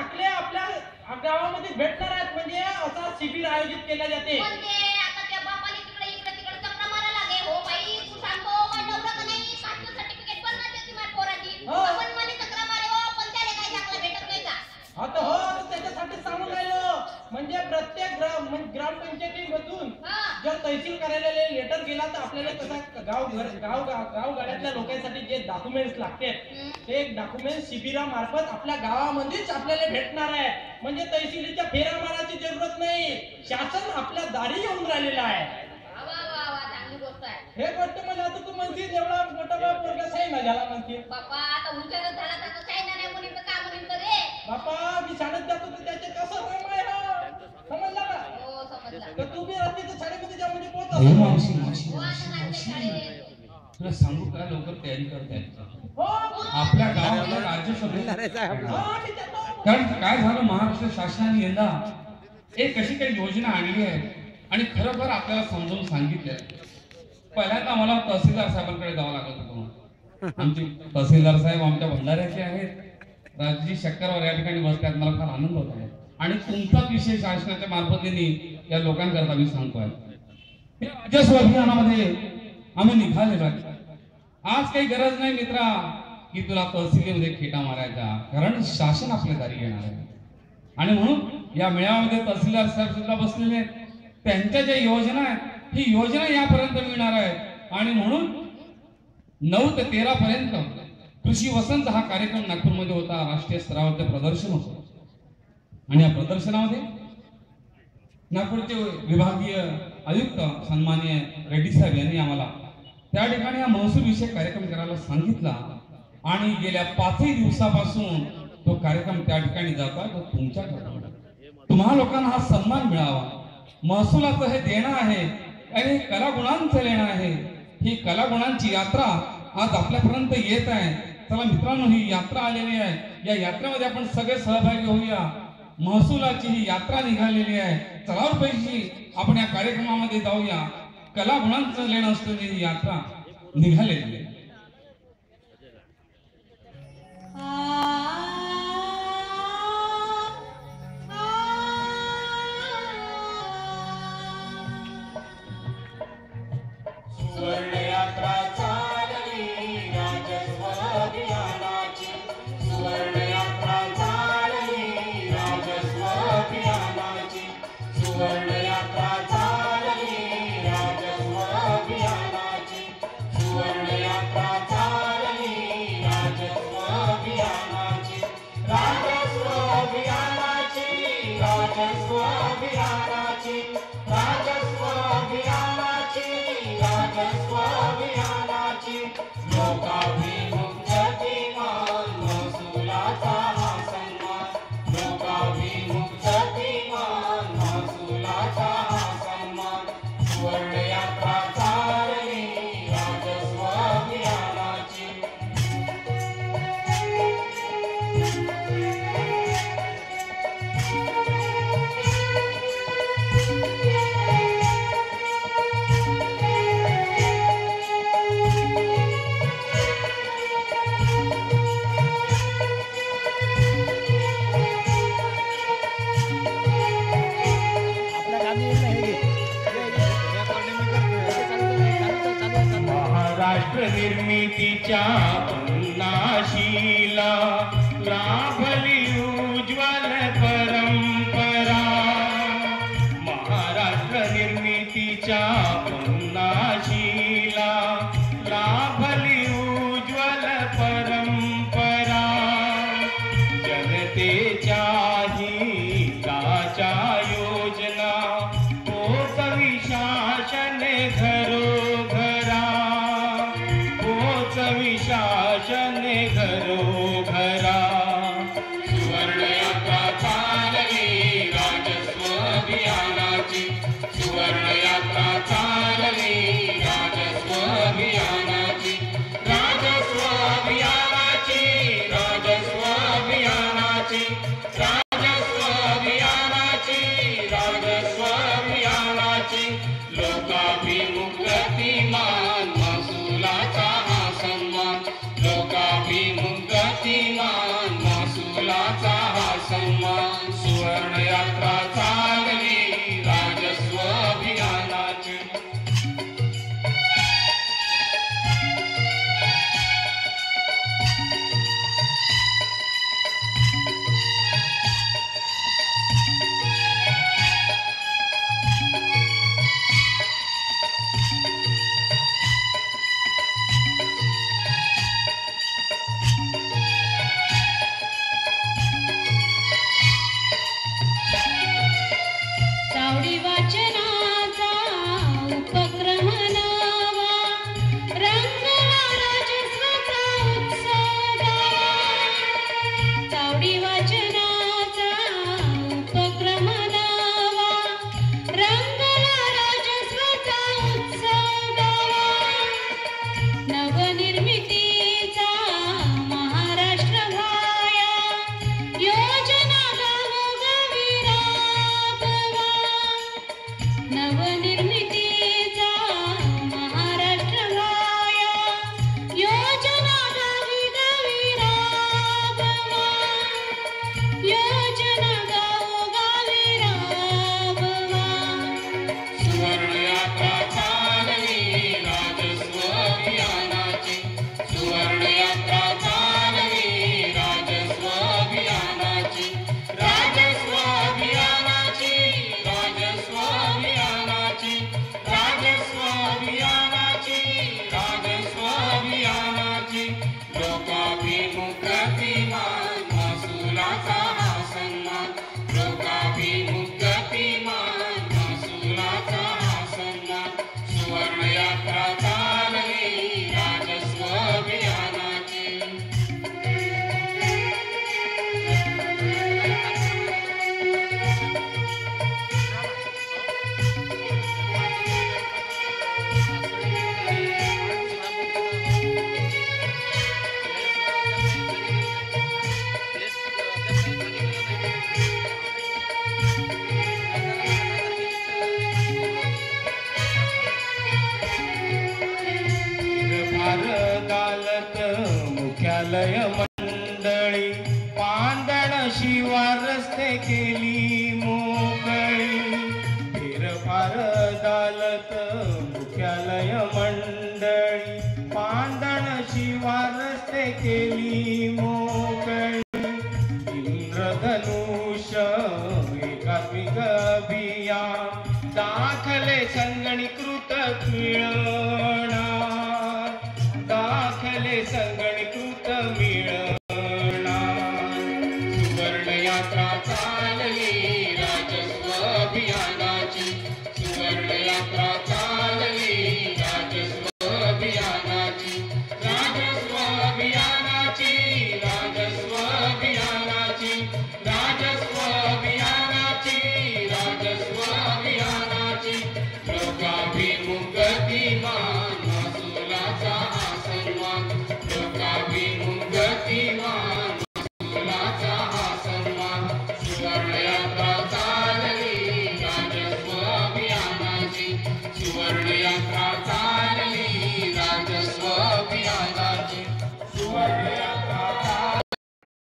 दाखले आपल्या गावामध्ये भेटणार आहेत म्हणजे असा शिबिर आयोजित केले जाते. म्हणजे आता हो हो. हो. हो त्याच्यासाठी सांगून राहिलो. म्हणजे प्रत्येक ग्राम म्हणजे ग्रामपंचायतीमधून हा. जर तहसील कार्यालयाला लेटर गेला तर आपल्याला कसा गाव घर गाव गाव गाड्यातल्या लोकांसाठी जे डॉक्युमेंट्स लागते ते डॉक्युमेंट शिबिरामार्फत आपल्या गावामध्येच आपल्याला भेटणार आहे. म्हणजे तहसीलीच्या फेऱ्या मारायची जरूरत नाही. शासन आपल्या दारी येऊन राहिलेलं आहे. वा वा वा वा चांगली गोष्ट आहे. हे गोष्ट म्हणजे आता तू म्हणशील एवढा मोठा बाप पोरगा सही ना झाला बापा आता झाला तर आता काय नाही म्हणून तर का म्हणून तर रे बापा मी शाळेत जातो तर त्याचे कसं काम आहे हा? समजला का? हो समजला. तर तू बी रात्री तर शाळेमध्ये जा म्हणजे पोहोच अरे मावशी मावशी हो तुला सांगू का? लवकर तयारी करताय हो आपल्या गावाला राज्यसभेत हा, मी जातो. कारण काय झालं महाराष्ट्र शासनाने यंदा एक अशी काही योजना आणली आहे आणि खरोखर आपल्याला समजावून सांगितलं पहिल्यांदा मला तहसीलदार साहेबांकडे जावं लागत होतं आमचे तहसीलदार साहेब आमच्या भंडाऱ्याचे आहेत. राजजी शक्करवर या ठिकाणी बसतात मला फार आनंद होत आहे. आणि तुमचाच विषय शासनाच्या मार्फतीने या लोकांकरता मी सांगतोय राजस्व अभियानामध्ये आम्ही निघालेलो आहे. आज काही गरज नाही मित्रा. की तुला तहसीलमध्ये खेटा मारायचा. कारण शासन आपल्या दारी येणार आहे. आणि म्हणून या मेळाव्यामध्ये तहसीलदार साहेब सुद्धा बसलेले आहेत. त्यांच्या ज्या योजना आहेत ही योजना यापर्यंत मिळणार आहे आणि म्हणून नऊ ते तेरा पर्यंत कृषी वसंत हा कार्यक्रम नागपूरमध्ये होता. राष्ट्रीय स्तरावरचं प्रदर्शन होतं. आणि या प्रदर्शनामध्ये नागपूरचे विभागीय आयुक्त सन्मान्य रेड्डी साहेब यांनी आम्हाला त्या ठिकाणी हा महसूल विषयक कार्यक्रम करायला सांगितला. आणि गेल्या पाचही दिवसापासून तो कार्यक्रम त्या ठिकाणी जाता तो तुमच्या तुम्हा लोकांना हा सन्मान मिळावा. महसुलाचं हे देणं आहे आणि हे कलागुणांचं लेणं आहे. ही कलागुणांची यात्रा आज आपल्यापर्यंत येत आहे. चला मित्रांनो ही यात्रा आलेली आहे. या यात्रेमध्ये आपण सगळे सहभागी होऊया. महसुलाची ही यात्रा निघालेली आहे. चला पैशी आपण या कार्यक्रमामध्ये जाऊया. कलागुणांचं लेणं असलेली ही यात्रा निघालेली आहे. राजस्व निर्मितीच्या पन्नाशीला लाभली उज्ज्वल परंपरा। महाराष्ट्र निर्मितीच्या विद्यालय मंडळी पांदण शिवा रस्ते केली मोकळी. फेरफार दालत मुख्यालय मंडळी पांदण शिवार रस्ते केली मोकळी. इंद्रधनुष एकात्मिक बिया दाखले संगणीकृत मिळणार दाखले संगणीकृत